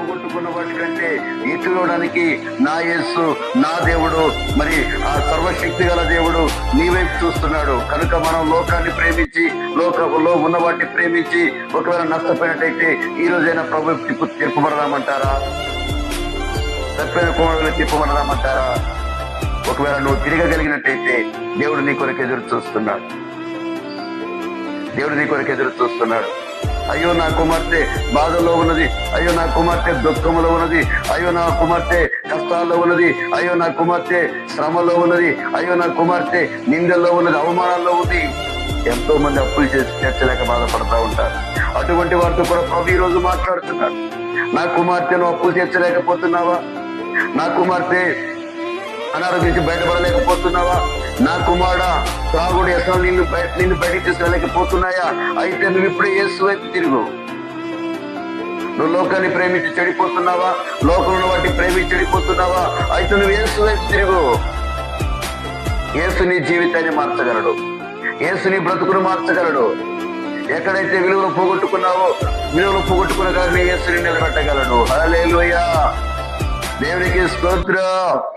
పోగొట్టుకున్న వాటి కంటే ఇటువడానికి నా యేసు నా దేవుడు. మరి ఆ సర్వశక్తి గల దేవుడు నీ వైపు చూస్తున్నాడు. కనుక మనం లోకాన్ని ప్రేమించి లోకంలో ఉన్న వాటిని ప్రేమించి ఒకవేళ నష్టపోయినట్టయితే ఈ రోజైనా ప్రభు తిప్పు తిప్పబడదామంటారా తప్పిన కోణంలో తిప్పబడదామంటారా ఒకవేళ నువ్వు తిరగగలిగినట్టయితే దేవుడు నీ కొరకు ఎదురు చూస్తున్నాడు. దేవుడు నీ కొరకు ఎదురు చూస్తున్నాడు. అయ్యో నా కుమార్తె బాధలో ఉన్నది. అయ్యో నా కుమార్తె దుఃఖంలో ఉన్నది. అయ్యో నా కుమార్తె కష్టాల్లో ఉన్నది. అయ్యో నా కుమార్తె శ్రమలో ఉన్నది. అయ్యో నా కుమార్తె నిందల్లో ఉన్నది. అవమానాల్లో ఉంది. ఎంతో మంది అప్పులు చేసి తీర్చలేక బాధపడతా ఉంటారు. అటువంటి వారితో కూడా ప్రభు ఈ రోజు మాట్లాడుతున్నాడు. నా కుమార్తెను అప్పులు తీర్చలేకపోతున్నావా? నా కుమార్తె అనారోగ్యం బయటపడలేకపోతున్నావా? నా కుమారుడ త్రాగుడు అసలు నిన్ను బయట నిన్ను బయటికి తీసుకెళ్ళకపోతున్నాయా అయితే నువ్వు ఇప్పుడే యేసు వైపు తిరుగు. నువ్వు లోకాన్ని ప్రేమించి చెడిపోతున్నావా? లోకంలో వాటిని ప్రేమించి చెడిపోతున్నావా? అయితే నువ్వు యేసు వైపు తిరుగు. యేసు నీ జీవితాన్ని మార్చగలడు. యేసు నీ బ్రతుకును మార్చగలడు. ఎక్కడైతే విలువలు పోగొట్టుకున్నావో విలువలు పోగొట్టుకున్న కానీ యేసుని నిలబెట్టగలడు. హల్లెలూయా. దేవునికి స్తోత్రం.